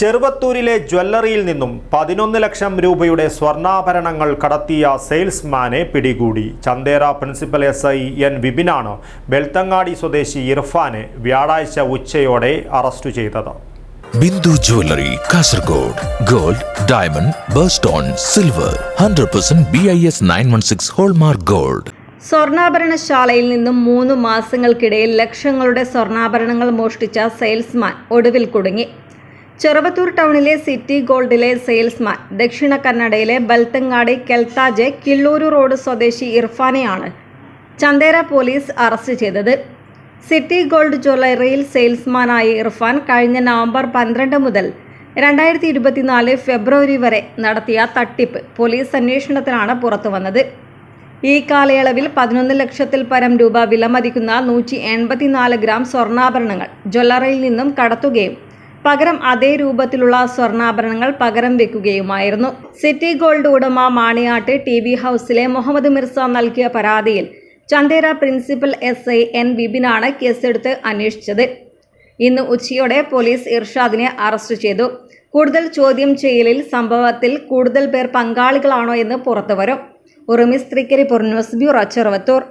ചെറുവത്തൂരിലെ ജ്വല്ലറിയിൽ നിന്നും പതിനൊന്ന് ലക്ഷം രൂപയുടെ സ്വർണാഭരണങ്ങൾ കടത്തിയ സെയിൽസ്മാനെ പിടികൂടി. Chandera principal S I N വിപിനാണ് Belthangady സ്വദേശി ഇർഫാനെ വ്യാഴാഴ്ച ഉച്ചയോടെ അറസ്റ്റ് ചെയ്തത്. Bindu jewellery Kasaragod gold diamond birthstone silver hundred percent B I S nine one six hallmark gold. സ്വർണാഭരണശാലയിൽ നിന്നും മൂന്ന് മാസങ്ങൾക്കിടയിൽ ലക്ഷങ്ങളുടെ സ്വർണാഭരണങ്ങൾ മോഷ്ടിച്ച സെയിൽസ്മാൻ ഒടുവിൽ കുടുങ്ങി. ചെറുവത്തൂർ ടൗണിലെ സിറ്റി ഗോൾഡിലെ സെയിൽസ്മാൻ ദക്ഷിണ കന്നഡയിലെ ബൽത്തങ്ങാടി കെൽത്താജെ കിള്ളൂരു റോഡ് സ്വദേശി ഇർഫാനെയാണ് ചന്തേര പോലീസ് അറസ്റ്റ് ചെയ്തത്. സിറ്റി ഗോൾഡ് ജ്വല്ലറിയിൽ സെയിൽസ്മാനായ ഇർഫാൻ കഴിഞ്ഞ നവംബർ പന്ത്രണ്ട് മുതൽ രണ്ടായിരത്തി ഇരുപത്തിനാല് ഫെബ്രുവരി വരെ നടത്തിയ തട്ടിപ്പ് പോലീസ് അന്വേഷണത്തിലാണ് പുറത്തുവന്നത്. ഈ കാലയളവിൽ പതിനൊന്ന് ലക്ഷത്തിൽ പരം രൂപ വിലമതിക്കുന്ന നൂറ്റി എൺപത്തിനാല് ഗ്രാം സ്വർണാഭരണങ്ങൾ ജ്വല്ലറിയിൽ നിന്നും കടത്തുകയും പകരം അതേ രൂപത്തിലുള്ള സ്വർണാഭരണങ്ങൾ പകരം വെക്കുകയുമായിരുന്നു. സിറ്റി ഗോൾഡ് ഉടമ മാണിയാട്ട് ടി വി ഹൗസിലെ മുഹമ്മദ് മിർസ നൽകിയ പരാതിയിൽ Chandera principal S I N ബിബിനാണ് കേസെടുത്ത് അന്വേഷിച്ചത്. ഇന്ന് ഉച്ചയോടെ പോലീസ് ഇർഷാദിനെ അറസ്റ്റ് ചെയ്തു. കൂടുതൽ ചോദ്യം ചെയ്യലിൽ സംഭവത്തിൽ കൂടുതൽ പേർ പങ്കാളികളാണോ എന്ന് പുറത്തുവരും ഉറുമിസ്ത്രീക്കരി ന്യൂസ് ബ്യൂറോ ചെറുവത്തൂർ.